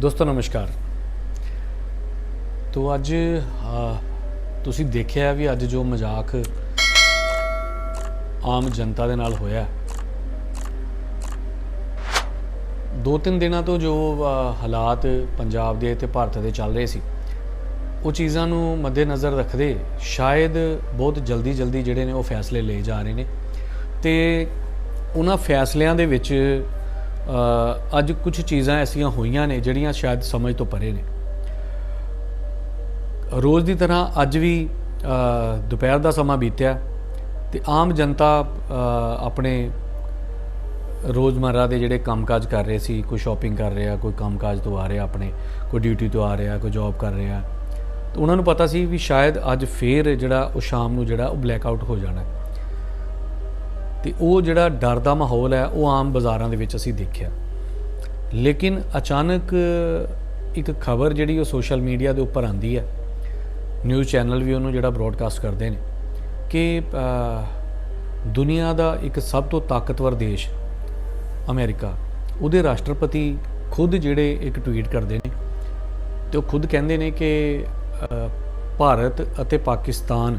ਦੋਸਤੋ, ਨਮਸਕਾਰ। ਤੋ ਅੱਜ ਤੁਸੀਂ ਦੇਖਿਆ ਵੀ ਅੱਜ ਜੋ ਮਜ਼ਾਕ ਆਮ ਜਨਤਾ ਦੇ ਨਾਲ ਹੋਇਆ। ਦੋ ਤਿੰਨ ਦਿਨਾਂ ਤੋਂ ਜੋ ਹਾਲਾਤ ਪੰਜਾਬ ਦੇ ਤੇ ਭਾਰਤ ਦੇ ਚੱਲ ਰਹੇ ਸੀ, ਉਹ ਚੀਜ਼ਾਂ ਨੂੰ ਮੱਦੇਨਜ਼ਰ ਰੱਖਦੇ ਸ਼ਾਇਦ ਬਹੁਤ ਜਲਦੀ ਜਲਦੀ ਜਿਹੜੇ ਨੇ ਉਹ ਫੈਸਲੇ ਲਏ ਜਾ ਰਹੇ ਨੇ। ਤੇ ਉਹਨਾਂ ਫੈਸਲਿਆਂ ਦੇ ਵਿੱਚ ਅੱਜ ਕੁਝ ਚੀਜ਼ਾਂ ਐਸੀਆਂ ਹੋਈਆਂ ਨੇ ਜਿਹੜੀਆਂ ਸ਼ਾਇਦ ਸਮਝ ਤੋਂ ਪਰੇ ਨੇ ਰੋਜ਼ ਦੀ ਤਰ੍ਹਾਂ ਅੱਜ ਵੀ ਦੁਪਹਿਰ ਦਾ ਸਮਾਂ ਬੀਤਿਆ ਤੇ ਆਮ ਜਨਤਾ ਆਪਣੇ ਰੋਜ਼ਮਰਰਾ ਦੇ ਜਿਹੜੇ ਕੰਮਕਾਜ ਕਰ ਰਹੇ ਸੀ, ਕੋਈ ਸ਼ਾਪਿੰਗ ਕਰ ਰਿਹਾ, ਕੋਈ ਕੰਮਕਾਜ ਤੋਂ ਆ ਰਿਹਾ ਆਪਣੇ, ਕੋਈ ਡਿਊਟੀ ਤੋਂ ਆ ਰਿਹਾ, ਕੋਈ ਜੌਬ ਕਰ ਰਿਹਾ, ਤੇ ਉਹਨਾਂ ਨੂੰ ਪਤਾ ਸੀ ਵੀ ਸ਼ਾਇਦ ਅੱਜ ਫੇਰ ਜਿਹੜਾ ਉਹ ਸ਼ਾਮ ਨੂੰ ਜਿਹੜਾ ਉਹ ਬਲੈਕ ਆਊਟ ਹੋ ਜਾਣਾ ਹੈ। ਤੇ ਉਹ ਜਿਹੜਾ ਡਰ ਦਾ ਮਾਹੌਲ ਹੈ, ਉਹ ਆਮ ਬਾਜ਼ਾਰਾਂ ਦੇ ਵਿੱਚ ਅਸੀਂ ਦੇਖਿਆ। ਲੇਕਿਨ ਅਚਾਨਕ ਇੱਕ ਖਬਰ ਜਿਹੜੀ ਉਹ ਸੋਸ਼ਲ ਮੀਡੀਆ ਦੇ ਉੱਪਰ ਆਂਦੀ ਹੈ, ਨਿਊਜ਼ ਚੈਨਲ ਵੀ ਉਹਨੂੰ ਜਿਹੜਾ ਬ੍ਰੌਡਕਾਸਟ ਕਰਦੇ ਨੇ, ਕਿ ਦੁਨੀਆ ਦਾ ਇੱਕ ਸਭ ਤੋਂ ਤਾਕਤਵਰ ਦੇਸ਼ ਅਮਰੀਕਾ, ਉਹਦੇ ਰਾਸ਼ਟਰਪਤੀ ਖੁਦ ਜਿਹੜੇ ਇੱਕ ਟਵੀਟ ਕਰਦੇ ਨੇ, ਤੇ ਉਹ ਖੁਦ ਕਹਿੰਦੇ ਨੇ ਕਿ ਭਾਰਤ ਅਤੇ ਪਾਕਿਸਤਾਨ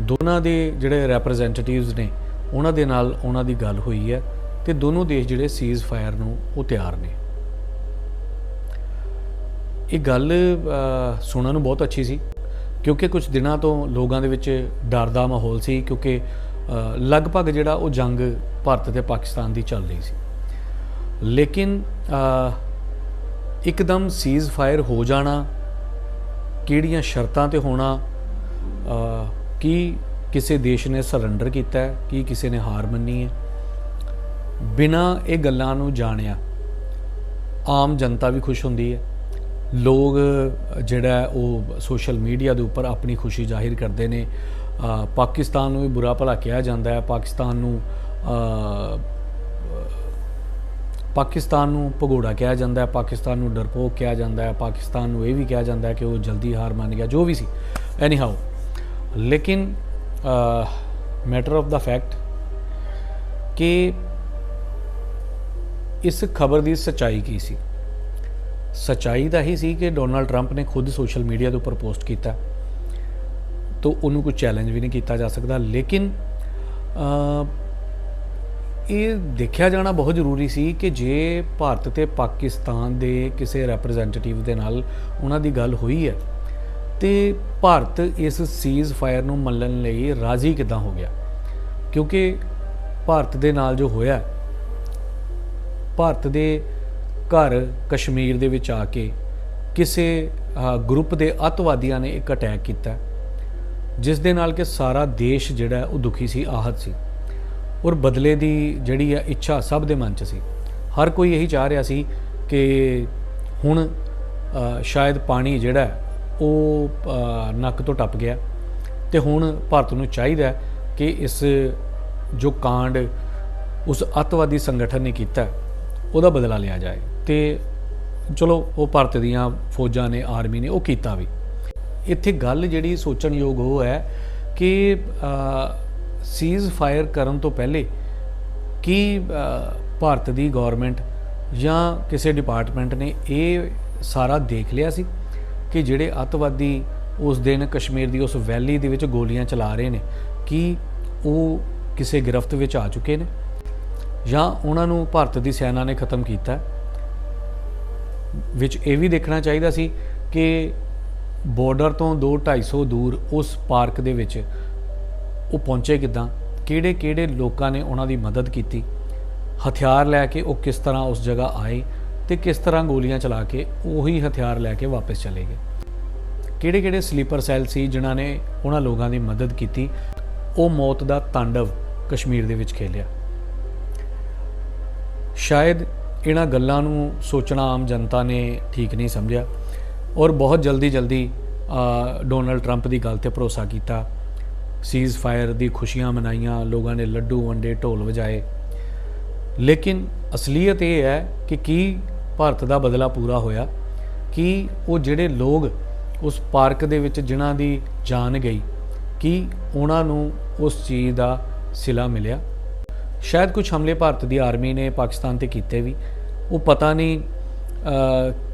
ਦੋਨਾਂ ਦੇ ਜਿਹੜੇ ਰੈਪਰੈਜ਼ੈਂਟੇਟਿਵਸ ਨੇ ਉਹਨਾਂ ਦੇ ਨਾਲ ਉਹਨਾਂ ਦੀ ਗੱਲ ਹੋਈ ਹੈ ਤੇ ਦੋਨੋਂ ਦੇਸ਼ ਜਿਹੜੇ ਸੀਜ਼ ਫਾਇਰ ਨੂੰ ਉਹ ਤਿਆਰ ਨੇ। ਇਹ ਗੱਲ ਸੁਣਨ ਨੂੰ ਬਹੁਤ ਅੱਛੀ ਸੀ, ਕਿਉਂਕਿ ਕੁਝ ਦਿਨਾਂ ਤੋਂ ਲੋਕਾਂ ਦੇ ਵਿੱਚ ਡਰ ਦਾ ਮਾਹੌਲ ਸੀ, ਕਿਉਂਕਿ ਲਗਭਗ ਜਿਹੜਾ ਉਹ ਜੰਗ ਭਾਰਤ ਤੇ ਪਾਕਿਸਤਾਨ ਦੀ ਚੱਲ ਰਹੀ ਸੀ। ਲੇਕਿਨ ਇੱਕਦਮ ਸੀਜ਼ ਫਾਇਰ ਹੋ ਜਾਣਾ, ਕਿਹੜੀਆਂ ਸ਼ਰਤਾਂ ਤੇ ਹੋਣਾ ਕੀ ਕਿਸੇ ਦੇਸ਼ ਨੇ ਸਰੈਂਡਰ ਕੀਤਾ ਹੈ, ਕੀ ਕਿਸੇ ਨੇ ਹਾਰ ਮੰਨੀ ਹੈ। ਬਿਨਾਂ ਇਹ ਗੱਲਾਂ ਨੂੰ ਜਾਣਿਆ, ਆਮ ਜਨਤਾ ਵੀ ਖੁਸ਼ ਹੁੰਦੀ ਹੈ। ਲੋਕ ਜਿਹੜਾ ਉਹ ਸੋਸ਼ਲ ਮੀਡੀਆ ਦੇ ਉੱਪਰ ਆਪਣੀ ਖੁਸ਼ੀ ਜ਼ਾਹਿਰ ਕਰਦੇ ਨੇ। ਪਾਕਿਸਤਾਨ ਨੂੰ ਵੀ ਬੁਰਾ ਭਲਾ ਕਿਹਾ ਜਾਂਦਾ ਹੈ। ਪਾਕਿਸਤਾਨ ਨੂੰ ਪਾਕਿਸਤਾਨ ਨੂੰ ਭਗੋੜਾ ਕਿਹਾ ਜਾਂਦਾ ਹੈ। ਪਾਕਿਸਤਾਨ ਨੂੰ ਡਰਪੋਕ ਕਿਹਾ ਜਾਂਦਾ ਹੈ। ਪਾਕਿਸਤਾਨ ਨੂੰ ਇਹ ਵੀ ਕਿਹਾ ਜਾਂਦਾ ਹੈ ਕਿ ਉਹ ਜਲਦੀ ਹਾਰ ਮੰਨ ਗਿਆ, ਜੋ ਵੀ ਸੀ। ਐਨੀ ਹਾਊ ਲੇਕਿਨ ਮੈਟਰ ਆਫ ਦਾ ਫੈਕਟ ਕਿ ਇਸ ਖਬਰ ਦੀ ਸਚਾਈ ਕੀ ਸੀ? ਸਚਾਈ ਤਾਂ ਹੀ ਸੀ ਕਿ ਡੋਨਲਡ ਟਰੰਪ ਨੇ ਖੁਦ ਸੋਸ਼ਲ ਮੀਡੀਆ ਦੇ ਉੱਪਰ ਪੋਸਟ ਕੀਤਾ, ਤਾਂ ਉਹਨੂੰ ਕੋਈ ਚੈਲੰਜ ਵੀ ਨਹੀਂ ਕੀਤਾ ਜਾ ਸਕਦਾ। ਲੇਕਿਨ ਇਹ ਦੇਖਿਆ ਜਾਣਾ ਬਹੁਤ ਜ਼ਰੂਰੀ ਸੀ ਕਿ ਜੇ ਭਾਰਤ ਤੇ ਪਾਕਿਸਤਾਨ ਦੇ ਕਿਸੇ ਰਿਪਰੈਜ਼ੈਂਟੇਟਿਵ ਦੇ ਨਾਲ ਉਹਨਾਂ ਦੀ ਗੱਲ ਹੋਈ ਹੈ ਤੇ ਭਾਰਤ ਇਸ ਸੀਜ਼ ਫਾਇਰ ਨੂੰ ਮੰਨਣ ਲਈ ਰਾਜ਼ੀ ਕਿਦਾਂ ਹੋ ਗਿਆ? ਕਿਉਂਕਿ ਭਾਰਤ ਦੇ ਨਾਲ ਜੋ ਹੋਇਆ, ਭਾਰਤ ਦੇ ਘਰ ਕਸ਼ਮੀਰ ਦੇ ਵਿੱਚ ਆ ਕੇ ਕਿਸੇ ਗਰੁੱਪ ਦੇ ਅੱਤਵਾਦੀਆਂ ਨੇ ਇੱਕ ਅਟੈਕ ਕੀਤਾ, ਜਿਸ ਦੇ ਨਾਲ ਕਿ ਸਾਰਾ ਦੇਸ਼ ਜਿਹੜਾ ਉਹ ਦੁਖੀ ਸੀ, ਆਹਤ ਸੀ ਔਰ ਬਦਲੇ ਦੀ ਜਿਹੜੀ ਹੈ ਇੱਛਾ ਸਭ ਦੇ ਮਨ 'ਚ ਸੀ। ਹਰ ਕੋਈ ਇਹੀ ਚਾਹ ਰਿਹਾ ਸੀ ਕਿ ਹੁਣ ਸ਼ਾਇਦ ਪਾਣੀ ਜਿਹੜਾ ਉਹ ਨੱਕ ਤੋਂ ਟੱਪ ਗਿਆ ਤੇ ਹੁਣ ਭਾਰਤ ਨੂੰ ਚਾਹੀਦਾ ਕਿ ਇਸ ਜੋ ਕਾਂਡ ਉਸ ਅੱਤਵਾਦੀ ਸੰਗਠਨ ਨੇ ਕੀਤਾ, ਉਹਦਾ ਬਦਲਾ ਲਿਆ ਜਾਏ। ਤੇ ਚਲੋ, ਉਹ ਭਾਰਤ ਦੀਆਂ ਫੌਜਾਂ ਨੇ, ਆਰਮੀ ਨੇ, ਉਹ ਕੀਤਾ ਵੀ। ਇੱਥੇ ਗੱਲ ਜਿਹੜੀ ਸੋਚਣਯੋਗ ਉਹ ਹੈ ਕਿ ਸੀਜ਼ ਫਾਇਰ ਕਰਨ ਤੋਂ ਪਹਿਲੇ ਕੀ ਭਾਰਤ ਦੀ ਗਵਰਨਮੈਂਟ ਜਾਂ ਕਿਸੇ ਡਿਪਾਰਟਮੈਂਟ ਨੇ ਇਹ ਸਾਰਾ ਦੇਖ ਲਿਆ ਸੀ? ਕਿ ਜਿਹੜੇ ਅੱਤਵਾਦੀ ਉਸ ਦਿਨ ਕਸ਼ਮੀਰ ਦੀ ਉਸ ਵੈਲੀ ਦੇ ਵਿੱਚ ਗੋਲੀਆਂ ਚਲਾ ਰਹੇ ਨੇ, ਕਿ ਉਹ ਕਿਸੇ ਗ੍ਰਿਫਤ ਵਿੱਚ ਆ ਚੁੱਕੇ ਨੇ? ਜਾਂ ਉਹਨਾਂ ਨੂੰ ਭਾਰਤ ਦੀ ਸੈਨਾ ਨੇ ਖਤਮ ਕੀਤਾ? ਵਿੱਚ ਇਹ ਵੀ ਦੇਖਣਾ ਚਾਹੀਦਾ ਸੀ ਕਿ ਬਾਰਡਰ ਤੋਂ 2-250 ਦੂਰ ਉਸ ਪਾਰਕ ਦੇ ਵਿੱਚ ਉਹ ਪਹੁੰਚੇ ਕਿੱਦਾਂ? ਕਿਹੜੇ ਕਿਹੜੇ ਲੋਕਾਂ ਨੇ ਉਹਨਾਂ ਦੀ ਮਦਦ ਕੀਤੀ? ਹਥਿਆਰ ਲੈ ਕੇ ਉਹ ਕਿਸ ਤਰ੍ਹਾਂ ਉਸ ਜਗ੍ਹਾ ਆਏ? ਤੇ ਕਿਸ ਤਰ੍ਹਾਂ ਗੋਲੀਆਂ ਚਲਾ ਕੇ ਉਹੀ ਹਥਿਆਰ ਲੈ ਕੇ ਵਾਪਸ ਚਲੇ ਗਏ। ਕਿਹੜੇ ਕਿਹੜੇ ਸਲੀਪਰ ਸੈੱਲ ਸੀ ਜਿਨ੍ਹਾਂ ਨੇ ਉਹਨਾਂ ਲੋਕਾਂ ਦੀ ਮਦਦ ਕੀਤੀ? ਉਹ ਮੌਤ ਦਾ ਤਾਂਡਵ ਕਸ਼ਮੀਰ ਦੇ ਵਿੱਚ ਖੇਲਿਆ। ਸ਼ਾਇਦ ਇਹਨਾਂ ਗੱਲਾਂ ਨੂੰ ਸੋਚਣਾ ਆਮ ਜਨਤਾ ਨੇ ਠੀਕ ਨਹੀਂ ਸਮਝਿਆ ਔਰ ਬਹੁਤ ਜਲਦੀ ਜਲਦੀ ਡੋਨਲਡ ਡੋਨਾਲਡ ਟਰੰਪ ਦੀ ਗੱਲ ਤੇ ਭਰੋਸਾ ਕੀਤਾ। ਸੀਜ਼ ਫਾਇਰ ਦੀ ਖੁਸ਼ੀਆਂ ਮਨਾਈਆਂ, ਲੋਕਾਂ ਨੇ ਲੱਡੂ ਵੰਡੇ ਢੋਲ ਵਜਾਏ। ਲੇਕਿਨ ਅਸਲੀਅਤ ਇਹ ਹੈ ਕਿ ਕੀ ਭਾਰਤ ਦਾ ਬਦਲਾ ਪੂਰਾ ਹੋਇਆ ਕਿ ਉਹ ਜਿਹੜੇ ਲੋਕ ਉਸ ਪਾਰਕ ਦੇ ਵਿੱਚ ਜਿਨ੍ਹਾਂ ਦੀ ਜਾਨ ਗਈ, ਕਿ ਉਹਨਾਂ ਨੂੰ ਉਸ ਚੀਜ਼ ਦਾ ਸਿਲਾ ਮਿਲਿਆ। ਸ਼ਾਇਦ ਕੁਝ ਹਮਲੇ ਭਾਰਤ ਦੀ ਆਰਮੀ ਨੇ ਪਾਕਿਸਤਾਨ ਤੇ ਕੀਤੇ ਵੀ। ਉਹ ਪਤਾ ਨਹੀਂ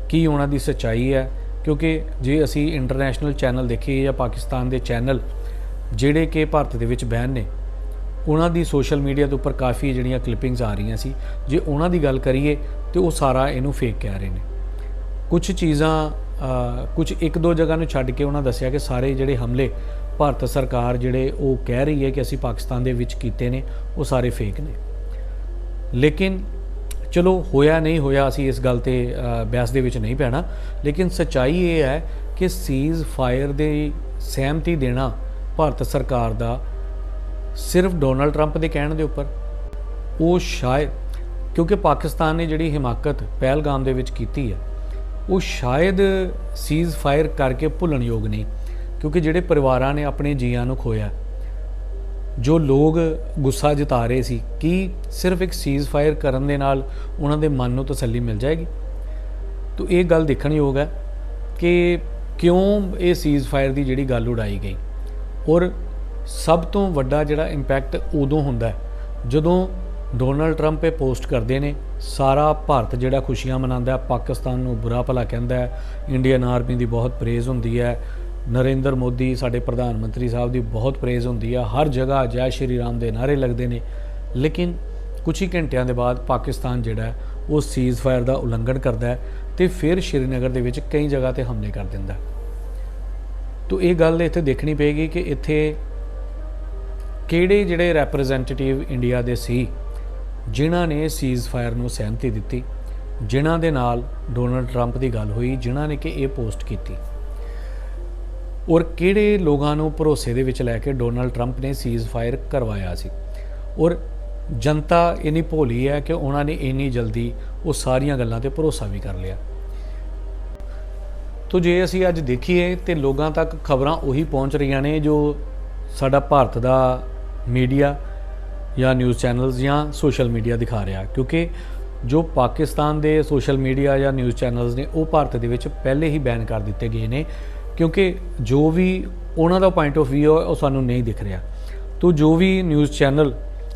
ਕੀ ਉਹਨਾਂ ਦੀ ਸੱਚਾਈ ਹੈ, ਕਿਉਂਕਿ ਜੇ ਅਸੀਂ ਇੰਟਰਨੈਸ਼ਨਲ ਚੈਨਲ ਦੇਖੀਏ ਜਾਂ ਪਾਕਿਸਤਾਨ ਦੇ ਚੈਨਲ ਜਿਹੜੇ ਕਿ ਭਾਰਤ ਦੇ ਵਿੱਚ ਬੈਨ ਨੇ ਉਹਨਾਂ ਦੀ ਸੋਸ਼ਲ ਮੀਡੀਆ ਦੇ ਉੱਪਰ ਕਾਫੀ ਜਿਹੜੀਆਂ ਕਲਿੱਪਿੰਗਸ ਆ ਰਹੀਆਂ ਸੀ। ਜੇ ਉਹਨਾਂ ਦੀ ਗੱਲ ਕਰੀਏ ਤੇ ਉਹ ਸਾਰਾ ਇਹਨੂੰ ਫੇਕ ਕਹਿ ਰਹੇ ਨੇ। ਕੁਝ ਚੀਜ਼ਾਂ ਅ, ਕੁਝ ਇੱਕ ਦੋ ਜਗ੍ਹਾ ਨੂੰ ਛੱਡ ਕੇ ਉਹਨਾਂ ਦੱਸਿਆ ਕਿ ਸਾਰੇ ਜਿਹੜੇ ਹਮਲੇ ਭਾਰਤ ਸਰਕਾਰ ਜਿਹੜੇ ਉਹ ਕਹਿ ਰਹੀ ਹੈ ਕਿ ਅਸੀਂ ਪਾਕਿਸਤਾਨ ਦੇ ਵਿੱਚ ਕੀਤੇ ਨੇ ਉਹ ਸਾਰੇ ਫੇਕ ਨੇ। ਲੇਕਿਨ ਚਲੋ ਹੋਇਆ ਨਹੀਂ ਹੋਇਆ ਅਸੀਂ ਇਸ ਗੱਲ ਤੇ ਬਹਿਸ ਦੇ ਵਿੱਚ ਨਹੀਂ ਪੈਣਾ। ਲੇਕਿਨ ਸੱਚਾਈ ਇਹ ਹੈ ਕਿ ਸੀਜ਼ ਫਾਇਰ ਦੇ ਸਹਿਮਤੀ ਦੇਣਾ ਭਾਰਤ ਸਰਕਾਰ ਦਾ ਸਿਰਫ ਡੋਨਲਡ ਟਰੰਪ ਦੇ ਕਹਿਣ ਦੇ ਉੱਪਰ। ਉਹ ਸ਼ਾਇਦ, ਕਿਉਂਕਿ ਪਾਕਿਸਤਾਨ ਨੇ ਜਿਹੜੀ ਹਿਮਾਕਤ ਪਹਿਲਗਾਮ ਦੇ ਵਿੱਚ ਕੀਤੀ ਹੈ, ਉਹ ਸ਼ਾਇਦ ਸੀਜ਼ ਫਾਇਰ ਕਰਕੇ ਭੁੱਲਣ ਯੋਗ ਨਹੀਂ, ਕਿਉਂਕਿ ਜਿਹੜੇ ਪਰਿਵਾਰਾਂ ਨੇ ਆਪਣੇ ਜੀਆਂ ਨੂੰ ਖੋਇਆ, ਜੋ ਲੋਕ ਗੁੱਸਾ ਜਤਾ ਰਹੇ ਸੀ ਕਿ ਸਿਰਫ ਇੱਕ ਸੀਜ਼ ਫਾਇਰ ਕਰਨ ਦੇ ਨਾਲ ਉਹਨਾਂ ਦੇ ਮਨ ਨੂੰ ਤਸੱਲੀ ਮਿਲ ਜਾਏਗੀ। ਤੋ ਇਹ ਗੱਲ ਦੇਖਣ ਯੋਗ ਹੈ ਕਿ ਕਿਉਂ ਇਹ ਸੀਜ਼ ਫਾਇਰ ਦੀ ਜਿਹੜੀ ਗੱਲ ਉਡਾਈ ਗਈ, ਔਰ ਸਭ ਤੋਂ ਵੱਡਾ ਜਿਹੜਾ ਇੰਪੈਕਟ ਉਦੋਂ ਹੁੰਦਾ ਹੈ, ਜਦੋਂ ਡੋਨਲਡ ਟਰੰਪ ਇਹ ਪੋਸਟ ਕਰਦੇ ਨੇ, ਸਾਰਾ ਭਾਰਤ ਜਿਹੜਾ ਖੁਸ਼ੀਆਂ ਮਨਾਉਂਦਾ ਹੈ, ਪਾਕਿਸਤਾਨ ਨੂੰ ਬੁਰਾ ਭਲਾ ਕਹਿੰਦਾ ਹੈ ਇੰਡੀਅਨ ਆਰਮੀ ਦੀ ਬਹੁਤ ਪ੍ਰੇਜ਼ ਹੁੰਦੀ ਹੈ, ਨਰਿੰਦਰ ਮੋਦੀ ਸਾਡੇ ਪ੍ਰਧਾਨ ਮੰਤਰੀ ਸਾਹਿਬ ਦੀ ਬਹੁਤ ਪ੍ਰੇਜ਼ ਹੁੰਦੀ ਹੈ, ਹਰ ਜਗ੍ਹਾ ਜੈ ਸ਼੍ਰੀ ਰਾਮ ਦੇ ਨਾਰੇ ਲੱਗਦੇ ਨੇ, ਲੇਕਿਨ ਕੁਝ ਹੀ ਘੰਟਿਆਂ ਦੇ ਬਾਅਦ ਪਾਕਿਸਤਾਨ ਜਿਹੜਾ ਉਹ ਸੀਜ਼ ਫਾਇਰ ਦਾ ਉਲੰਘਣ ਕਰਦਾ ਹੈ ਤੇ ਫਿਰ ਸ਼੍ਰੀਨਗਰ ਦੇ ਵਿੱਚ ਕਈ ਜਗ੍ਹਾ ਤੇ ਹਮਲੇ ਕਰ ਦਿੰਦਾ ਹੈ। ਤੋ ਇਹ ਗੱਲ ਇੱਥੇ ਦੇਖਣੀ ਪਏਗੀ ਕਿ ਇੱਥੇ ਕਿਹੜੇ ਜਿਹੜੇ ਰਿਪਰੈਜ਼ੈਂਟੇਟਿਵ ਇੰਡੀਆ ਦੇ ਸੀ, ਜਿਨ੍ਹਾਂ ਨੇ ਸੀਜ਼ ਫਾਇਰ ਨੂੰ ਸਹਿਮਤੀ ਦਿੱਤੀ, ਜਿਨ੍ਹਾਂ ਦੇ ਨਾਲ ਡੋਨਲਡ ਟਰੰਪ ਦੀ ਗੱਲ ਹੋਈ, ਜਿਨ੍ਹਾਂ ਨੇ ਕਿ ਇਹ ਪੋਸਟ ਕੀਤੀ? ਔਰ ਕਿਹੜੇ ਲੋਕਾਂ ਨੂੰ ਭਰੋਸੇ ਦੇ ਵਿੱਚ ਲੈ ਕੇ ਡੋਨਲਡ ਟਰੰਪ ਨੇ ਸੀਜ਼ ਫਾਇਰ ਕਰਵਾਇਆ ਸੀ? ਔਰ ਜਨਤਾ ਇਨੀ ਭੋਲੀ ਹੈ ਕਿ ਉਹਨਾਂ ਨੇ ਇੰਨੀ ਜਲਦੀ ਉਹ ਸਾਰੀਆਂ ਗੱਲਾਂ ਤੇ ਭਰੋਸਾ ਵੀ ਕਰ ਲਿਆ। ਤੋ ਜੇ ਅਸੀਂ ਅੱਜ ਦੇਖੀਏ ਤੇ ਲੋਕਾਂ ਤੱਕ ਖਬਰਾਂ ਉਹੀ ਪਹੁੰਚ ਰਹੀਆਂ ਨੇ ਜੋ ਸਾਡਾ ਭਾਰਤ ਦਾ ਮੀਡੀਆ ਜਾਂ ਨਿਊਜ਼ ਚੈਨਲਸ ਜਾਂ ਸੋਸ਼ਲ ਮੀਡੀਆ ਦਿਖਾ ਰਿਹਾ, ਕਿਉਂਕਿ ਜੋ ਪਾਕਿਸਤਾਨ ਦੇ ਸੋਸ਼ਲ ਮੀਡੀਆ ਜਾਂ ਨਿਊਜ਼ ਚੈਨਲਸ ਨੇ, ਉਹ ਭਾਰਤ ਦੇ ਵਿੱਚ ਪਹਿਲੇ ਹੀ ਬੈਨ ਕਰ ਦਿੱਤੇ ਗਏ ਨੇ, ਕਿਉਂਕਿ ਜੋ ਵੀ ਉਹਨਾਂ ਦਾ ਪੁਆਇੰਟ ਆਫ View ਹੈ ਉਹ ਸਾਨੂੰ ਨਹੀਂ ਦਿਖ ਰਿਹਾ। ਤੋ ਜੋ ਵੀ ਨਿਊਜ਼ ਚੈਨਲ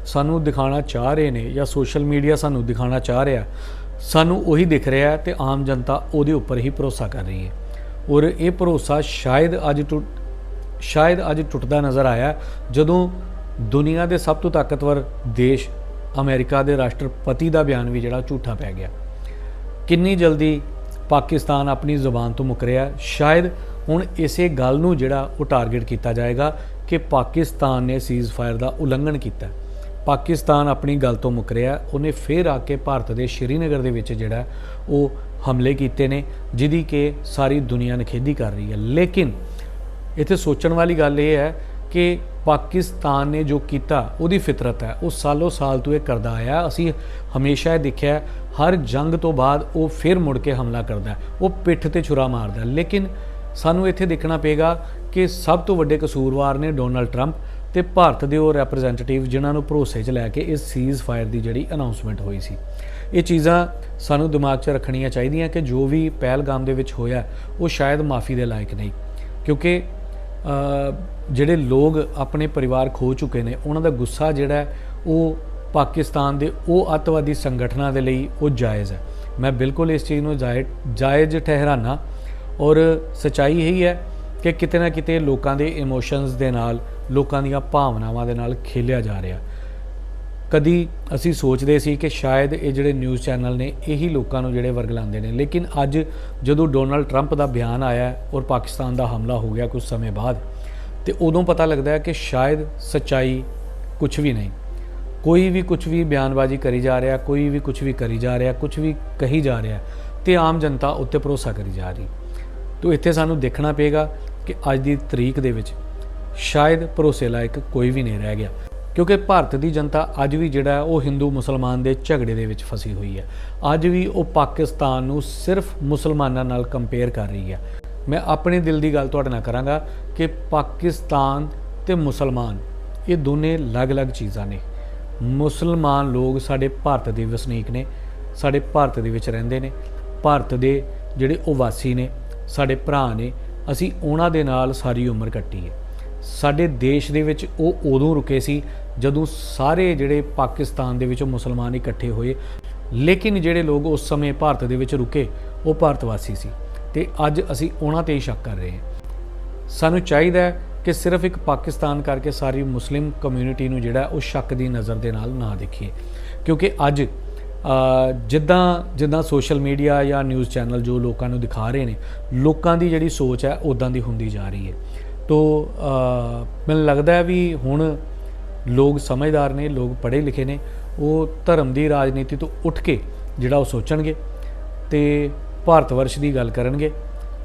ਸਾਨੂੰ ਦਿਖਾਉਣਾ ਚਾਹ ਰਹੇ ਨੇ ਜਾਂ ਸੋਸ਼ਲ ਮੀਡੀਆ ਸਾਨੂੰ ਦਿਖਾਉਣਾ ਚਾਹ ਰਿਹਾ, ਸਾਨੂੰ ਉਹੀ ਦਿਖ ਰਿਹਾ ਹੈ ਤੇ ਆਮ ਜਨਤਾ ਉਹਦੇ ਉੱਪਰ ਹੀ ਭਰੋਸਾ ਕਰ ਰਹੀ ਹੈ। ਔਰ ਇਹ ਭਰੋਸਾ ਸ਼ਾਇਦ ਅੱਜ ਟੁੱਟ, ਸ਼ਾਇਦ ਅੱਜ ਟੁੱਟਦਾ ਨਜ਼ਰ ਆਇਆ, ਜਦੋਂ ਦੁਨੀਆ ਦੇ ਸਭ ਤੋਂ ਤਾਕਤਵਰ ਦੇਸ਼ ਅਮਰੀਕਾ ਦੇ ਰਾਸ਼ਟਰਪਤੀ ਦਾ ਬਿਆਨ ਵੀ ਜਿਹੜਾ ਝੂਠਾ ਪੈ ਗਿਆ। ਕਿੰਨੀ ਜਲਦੀ ਪਾਕਿਸਤਾਨ ਆਪਣੀ ਜ਼ੁਬਾਨ ਤੋਂ ਮੁਕਰਿਆ ਸ਼ਾਇਦ ਹੁਣ ਇਸੇ ਗੱਲ ਨੂੰ ਜਿਹੜਾ ਉਹ ਟਾਰਗੇਟ ਕੀਤਾ ਜਾਏਗਾ ਕਿ ਪਾਕਿਸਤਾਨ ਨੇ ਸੀਜ਼ ਫਾਇਰ ਦਾ ਉਲੰਘਣ ਕੀਤਾ ਪਾਕਿਸਤਾਨ ਆਪਣੀ ਗੱਲ ਤੋਂ ਮੁਕਰਿਆ ਉਹਨੇ ਫੇਰ ਆ ਕੇ ਭਾਰਤ ਦੇ ਸ਼੍ਰੀਨਗਰ ਦੇ ਵਿੱਚ ਜਿਹੜਾ ਉਹ ਹਮਲੇ ਕੀਤੇ ਨੇ, ਜਿਹਦੀ ਕਿ ਸਾਰੀ ਦੁਨੀਆ ਨਖੇਦੀ ਕਰ ਰਹੀ ਹੈ। ਲੇਕਿਨ ਇੱਥੇ ਸੋਚਣ ਵਾਲੀ ਗੱਲ ਇਹ ਹੈ ਕਿ ਪਾਕਿਸਤਾਨ ਨੇ ਜੋ ਕੀਤਾ, ਉਹਦੀ ਫਿਤਰਤ ਹੈ। ਉਹ ਸਾਲੋ ਸਾਲ ਤੋਂ ਇਹ ਕਰਦਾ ਆਇਆ। ਅਸੀਂ ਹਮੇਸ਼ਾ ਇਹ ਦੇਖਿਆ ਹਰ ਜੰਗ ਤੋਂ ਬਾਅਦ ਉਹ ਫਿਰ ਮੁੜ ਕੇ ਹਮਲਾ ਕਰਦਾ ਉਹ ਪਿੱਠ ਤੇ ਛੁਰਾ ਮਾਰਦਾ ਲੇਕਿਨ ਸਾਨੂੰ ਇੱਥੇ ਦੇਖਣਾ ਪਏਗਾ ਕਿ ਸਭ ਤੋਂ ਵੱਡੇ ਕਸੂਰਵਾਰ ਨੇ ਡੋਨਲਡ ਟਰੰਪ ਤੇ ਭਾਰਤ ਦੇ ਉਹ ਰਿਪਰੈਜ਼ੈਂਟੇਟਿਵ ਜਿਨ੍ਹਾਂ ਨੂੰ ਭਰੋਸੇ 'ਚ ਲੈ ਕੇ ਇਸ ਸੀਜ਼ ਫਾਇਰ ਦੀ ਜਿਹੜੀ ਅਨਾਉਂਸਮੈਂਟ ਹੋਈ ਸੀ। ਇਹ ਚੀਜ਼ਾਂ ਸਾਨੂੰ ਦਿਮਾਗ 'ਚ ਰੱਖਣੀਆਂ ਚਾਹੀਦੀਆਂ ਕਿ ਜੋ ਵੀ ਪਹਿਲਗਾਮ ਦੇ ਵਿੱਚ ਹੋਇਆ, ਉਹ ਸ਼ਾਇਦ ਮਾਫੀ ਦੇ ਲਾਇਕ ਨਹੀਂ। ਕਿਉਂਕਿ ਜਿਹੜੇ ਲੋਕ ਆਪਣੇ ਪਰਿਵਾਰ ਖੋ ਚੁੱਕੇ ਨੇ, ਉਹਨਾਂ ਦਾ ਗੁੱਸਾ ਜਿਹੜਾ ਉਹ ਪਾਕਿਸਤਾਨ ਦੇ ਉਹ ਅੱਤਵਾਦੀ ਸੰਗਠਨਾਂ ਦੇ ਲਈ ਉਹ ਜਾਇਜ਼ ਹੈ। ਮੈਂ ਬਿਲਕੁਲ ਇਸ ਚੀਜ਼ ਨੂੰ ਜਾਇਜ਼ ਜਾਇਜ਼ ਠਹਿਰਾਨਾ ਔਰ ਸਚਾਈ ਇਹੀ ਹੈ ਕਿ ਕਿਤੇ ਨਾ ਕਿਤੇ ਲੋਕਾਂ ਦੇ ਇਮੋਸ਼ਨਸ ਦੇ ਨਾਲ, ਲੋਕਾਂ ਦੀਆਂ ਭਾਵਨਾਵਾਂ ਦੇ ਨਾਲ ਖੇਲਿਆ ਜਾ ਰਿਹਾ। ਕਦੀ ਅਸੀਂ ਸੋਚਦੇ ਸੀ ਕਿ ਸ਼ਾਇਦ ਇਹ ਜਿਹੜੇ ਨਿਊਜ਼ ਚੈਨਲ ਨੇ, ਇਹੀ ਲੋਕਾਂ ਨੂੰ ਜਿਹੜੇ ਵਰਗਲਾਉਂਦੇ ਨੇ, ਲੇਕਿਨ ਅੱਜ ਜਦੋਂ ਡੋਨਲਡ ਟਰੰਪ ਦਾ ਬਿਆਨ ਆਇਆ ਔਰ ਪਾਕਿਸਤਾਨ ਦਾ ਹਮਲਾ ਹੋ ਗਿਆ ਕੁਝ ਸਮੇਂ ਬਾਅਦ ਤੇ ਉਦੋਂ ਪਤਾ ਲੱਗਦਾ ਹੈ ਕਿ ਸ਼ਾਇਦ ਸੱਚਾਈ ਕੁਝ ਵੀ ਨਹੀਂ। ਕੋਈ ਵੀ ਕੁਝ ਵੀ ਬਿਆਨਬਾਜ਼ੀ ਕਰੀ ਜਾ ਰਿਹਾ, ਕੋਈ ਵੀ ਕੁਝ ਵੀ ਕਰੀ ਜਾ ਰਿਹਾ ਕੁਝ ਵੀ ਕਹੀ ਜਾ ਰਿਹਾ ਤੇ ਆਮ ਜਨਤਾ ਉੱਤੇ ਭਰੋਸਾ ਕਰੀ ਜਾ ਰਹੀ। ਤੋ ਇੱਥੇ ਸਾਨੂੰ ਦੇਖਣਾ ਪਏਗਾ ਕਿ ਅੱਜ ਦੀ ਤਰੀਕ ਦੇ ਵਿੱਚ ਸ਼ਾਇਦ ਭਰੋਸੇ ਲਾਇਕ ਕੋਈ ਵੀ ਨਹੀਂ ਰਹਿ ਗਿਆ। ਕਿਉਂਕਿ ਭਾਰਤ ਦੀ ਜਨਤਾ ਅੱਜ ਵੀ ਜਿਹੜਾ ਉਹ ਹਿੰਦੂ ਮੁਸਲਮਾਨ ਦੇ ਝਗੜੇ ਦੇ ਵਿੱਚ ਫਸੀ ਹੋਈ ਹੈ। ਅੱਜ ਵੀ ਉਹ ਪਾਕਿਸਤਾਨ ਨੂੰ ਸਿਰਫ ਮੁਸਲਮਾਨਾਂ ਨਾਲ ਕੰਪੇਅਰ ਕਰ ਰਹੀ ਹੈ। ਮੈਂ ਆਪਣੇ ਦਿਲ ਦੀ ਗੱਲ ਤੁਹਾਡੇ ਨਾਲ ਕਰਾਂਗਾ ਕਿ ਪਾਕਿਸਤਾਨ ਤੇ ਮੁਸਲਮਾਨ, ਇਹ ਦੋਨੇ ਅਲੱਗ-ਅਲੱਗ ਚੀਜ਼ਾਂ ਨੇ। ਮੁਸਲਮਾਨ ਲੋਕ ਸਾਡੇ ਭਾਰਤ ਦੇ ਵਸਨੀਕ ਨੇ, ਸਾਡੇ ਭਾਰਤ ਦੇ ਵਿੱਚ ਰਹਿੰਦੇ ਨੇ। ਭਾਰਤ ਦੇ ਜਿਹੜੇ ਉਹ ਵਾਸੀ ਨੇ, ਸਾਡੇ ਭਰਾ ਨੇ, ਅਸੀਂ ਉਹਨਾਂ ਦੇ ਨਾਲ ਸਾਰੀ ਉਮਰ ਕੱਟੀ ਹੈ। ਸਾਡੇ ਦੇਸ਼ ਦੇ ਵਿੱਚ ਉਹ ਉਦੋਂ ਰੁਕੇ ਸੀ ਜਦੋਂ ਸਾਰੇ ਜਿਹੜੇ ਪਾਕਿਸਤਾਨ ਦੇ ਵਿੱਚੋਂ ਮੁਸਲਮਾਨ ਇਕੱਠੇ ਹੋਏ। ਲੇਕਿਨ ਜਿਹੜੇ ਲੋਕ ਉਸ ਸਮੇਂ ਭਾਰਤ ਦੇ ਵਿੱਚ ਰੁਕੇ, ਉਹ ਭਾਰਤ ਵਾਸੀ ਸੀ। ਤੇ ਅੱਜ ਅਸੀਂ ਉਹਨਾਂ ਤੇ ਹੀ ਸ਼ੱਕ ਕਰ ਰਹੇ ਹਾਂ। ਸਾਨੂੰ ਚਾਹੀਦਾ ਹੈ ਕਿ ਸਿਰਫ ਇੱਕ ਪਾਕਿਸਤਾਨ ਕਰਕੇ ਸਾਰੀ ਮੁਸਲਿਮ ਕਮਿਊਨਿਟੀ ਨੂੰ ਜਿਹੜਾ ਉਹ ਸ਼ੱਕ ਦੀ ਨਜ਼ਰ ਦੇ ਨਾਲ ਨਾ ਦੇਖੀਏ। ਕਿਉਂਕਿ ਅੱਜ ਜਿੱਦਾਂ ਜਿੱਦਾਂ ਸੋਸ਼ਲ ਮੀਡੀਆ ਜਾਂ ਨਿਊਜ਼ ਚੈਨਲ ਜੋ ਲੋਕਾਂ ਨੂੰ ਦਿਖਾ ਰਹੇ ਨੇ, ਲੋਕਾਂ ਦੀ ਜਿਹੜੀ ਸੋਚ ਹੈ ਉਦਾਂ ਦੀ ਹੁੰਦੀ ਜਾ ਰਹੀ ਹੈ। ਤੋ ਮੈਨੂੰ ਲੱਗਦਾ ਹੈ ਵੀ ਹੁਣ ਲੋਕ ਸਮਝਦਾਰ ਨੇ, ਲੋਕ ਪੜ੍ਹੇ ਲਿਖੇ ਨੇ, ਉਹ ਧਰਮ ਦੀ ਰਾਜਨੀਤੀ ਤੋਂ ਉੱਠ ਕੇ ਜਿਹੜਾ ਉਹ ਸੋਚਣਗੇ ਤੇ ਭਾਰਤ ਵਰਸ਼ ਦੀ ਗੱਲ ਕਰਨਗੇ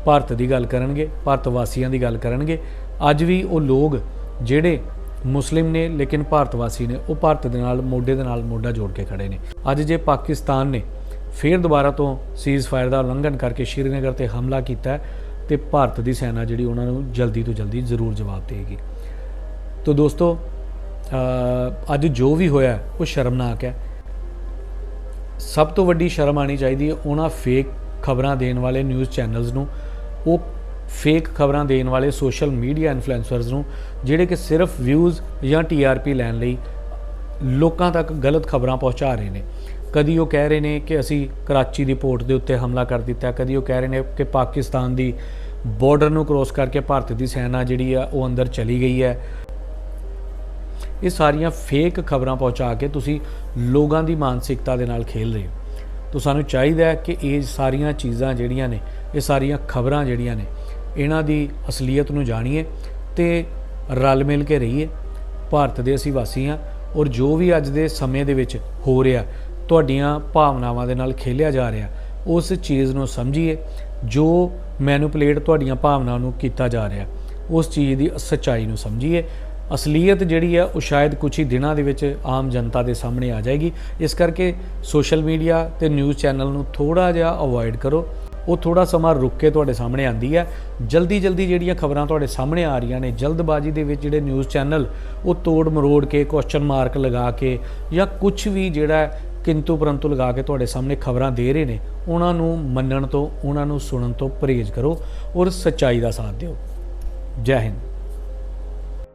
ਭਾਰਤ ਦੀ ਗੱਲ ਕਰਨਗੇ ਭਾਰਤ ਵਾਸੀਆਂ ਦੀ ਗੱਲ ਕਰਨਗੇ। ਅੱਜ ਵੀ ਉਹ ਲੋਕ ਜਿਹੜੇ ਮੁਸਲਿਮ ਨੇ ਲੇਕਿਨ ਭਾਰਤ ਵਾਸੀ ਨੇ ਉਹ ਭਾਰਤ ਦੇ ਨਾਲ ਮੋਢੇ ਦੇ ਨਾਲ ਮੋਢਾ ਜੋੜ ਕੇ ਖੜੇ ਨੇ। ਅੱਜ ਜੇ ਪਾਕਿਸਤਾਨ ਨੇ ਫੇਰ ਦੁਬਾਰਾ ਤੋਂ ਸੀਜ਼ ਫਾਇਰ ਦਾ ਉਲੰਘਣ ਕਰਕੇ ਸ਼੍ਰੀਨਗਰ ਤੇ ਹਮਲਾ ਕੀਤਾ ਹੈ, ਤੇ ਭਾਰਤ ਦੀ ਸੈਨਾ ਜਿਹੜੀ ਉਹਨਾਂ ਨੂੰ ਜਲਦੀ ਤੋਂ ਜਲਦੀ ਜ਼ਰੂਰ ਜਵਾਬ ਦੇਗੀ ਤੋ ਦੋਸਤੋ ਅੱਜ ਜੋ ਵੀ ਹੋਇਆ ਉਹ ਸ਼ਰਮਨਾਕ ਹੈ। ਸਭ ਤੋਂ ਵੱਡੀ ਸ਼ਰਮ ਆਣੀ ਚਾਹੀਦੀ ਹੈ ਉਹਨਾਂ ਫੇਕ ਖਬਰਾਂ ਦੇਣ ਵਾਲੇ ਨਿਊਜ਼ ਚੈਨਲਸ ਨੂੰ, ਉਹ ਫੇਕ ਖਬਰਾਂ ਦੇਣ ਵਾਲੇ ਸੋਸ਼ਲ ਮੀਡੀਆ ਇਨਫਲੂਐਂਸਰਸ ਨੂੰ, ਜਿਹੜੇ ਕਿ ਸਿਰਫ ਵਿਊਜ਼ ਜਾਂ ਟੀਆਰਪੀ ਲੈਣ ਲਈ ਲੋਕਾਂ ਤੱਕ ਗਲਤ ਖਬਰਾਂ ਪਹੁੰਚਾ ਰਹੇ ਨੇ। ਕਦੀ ਉਹ ਕਹਿ ਰਹੇ ਨੇ ਕਿ ਅਸੀਂ ਕਰਾਚੀ ਦੀ ਪੋਰਟ ਦੇ ਉੱਤੇ ਹਮਲਾ ਕਰ ਦਿੱਤਾ, ਕਦੀ ਉਹ ਕਹਿ ਰਹੇ ਨੇ ਕਿ ਪਾਕਿਸਤਾਨ ਦੀ ਬਾਰਡਰ ਨੂੰ ਕ੍ਰੋਸ ਕਰਕੇ ਭਾਰਤ ਦੀ ਸੈਨਾ ਜਿਹੜੀ ਆ, ਉਹ ਅੰਦਰ ਚਲੀ ਗਈ ਹੈ। ਇਹ ਸਾਰੀਆਂ ਫੇਕ ਖਬਰਾਂ ਪਹੁੰਚਾ ਕੇ ਤੁਸੀਂ ਲੋਕਾਂ ਦੀ ਮਾਨਸਿਕਤਾ ਦੇ ਨਾਲ ਖੇਲ ਰਹੇ ਹੋ। ਤਾਂ ਸਾਨੂੰ ਚਾਹੀਦਾ ਹੈ ਕਿ ਇਹ ਸਾਰੀਆਂ ਚੀਜ਼ਾਂ ਜਿਹੜੀਆਂ ਨੇ, ਇਹ ਸਾਰੀਆਂ ਖਬਰਾਂ ਜਿਹੜੀਆਂ ਨੇ, ਇਹਨਾਂ ਦੀ ਅਸਲੀਅਤ ਨੂੰ ਜਾਣੀਏ ਤੇ ਰਲ ਮਿਲ ਕੇ ਰਹੀਏ। ਭਾਰਤ ਦੇ ਅਸੀਂ ਵਾਸੀ ਹਾਂ ਔਰ ਜੋ ਵੀ ਅੱਜ ਦੇ ਸਮੇਂ ਦੇ ਵਿੱਚ ਹੋ ਰਿਹਾ, ਤੁਹਾਡੀਆਂ ਭਾਵਨਾਵਾਂ ਦੇ ਨਾਲ ਖੇਲਿਆ ਜਾ ਰਿਹਾ, ਉਸ ਚੀਜ਼ ਨੂੰ ਸਮਝੀਏ ਜੋ ਮੈਨੂਪਲੇਟ ਤੁਹਾਡੀਆਂ ਭਾਵਨਾਵਾਂ ਨੂੰ ਕੀਤਾ ਜਾ ਰਿਹਾ। ਉਸ ਚੀਜ਼ ਦੀ ਸੱਚਾਈ ਨੂੰ ਸਮਝੀਏ ਅਸਲੀਅਤ ਜਿਹੜੀ ਆ, ਉਹ ਸ਼ਾਇਦ ਕੁਝ ਹੀ ਦਿਨਾਂ ਦੇ ਵਿੱਚ ਆਮ ਜਨਤਾ ਦੇ ਸਾਹਮਣੇ ਆ ਜਾਏਗੀ। ਇਸ ਕਰਕੇ ਸੋਸ਼ਲ ਮੀਡੀਆ ਤੇ ਨਿਊਜ਼ ਚੈਨਲ ਨੂੰ ਥੋੜਾ ਜਿਹਾ ਅਵੋਇਡ ਕਰੋ। ਉਹ ਥੋੜਾ ਸਮਾਂ ਰੁੱਕ ਕੇ ਤੁਹਾਡੇ ਸਾਹਮਣੇ ਆਂਦੀ ਹੈ ਜਲਦੀ ਜਲਦੀ ਜਿਹੜੀਆਂ ਖਬਰਾਂ ਤੁਹਾਡੇ ਸਾਹਮਣੇ ਆ ਰਹੀਆਂ ਨੇ, ਜਲਦਬਾਜ਼ੀ ਦੇ ਵਿੱਚ ਜਿਹੜੇ ਨਿਊਜ਼ ਚੈਨਲ, ਉਹ ਤੋੜ ਮਰੋੜ ਕੇ ਕੁਐਸਚਨ ਮਾਰਕ ਲਗਾ ਕੇ ਜਾਂ ਕੁਝ ਵੀ ਜਿਹੜਾ ਕਿੰਤੂ ਪਰੰਤੂ ਲਗਾ ਕੇ ਤੁਹਾਡੇ ਸਾਹਮਣੇ ਖਬਰਾਂ ਦੇ ਰਹੇ ਨੇ, ਉਹਨਾਂ ਨੂੰ ਮੰਨਣ ਤੋਂ, ਉਹਨਾਂ ਨੂੰ ਸੁਣਨ ਤੋਂ ਪਰਹੇਜ਼ ਕਰੋ ਔਰ ਸੱਚਾਈ ਦਾ ਸਾਥ ਦਿਓ। ਜੈ ਹਿੰਦ।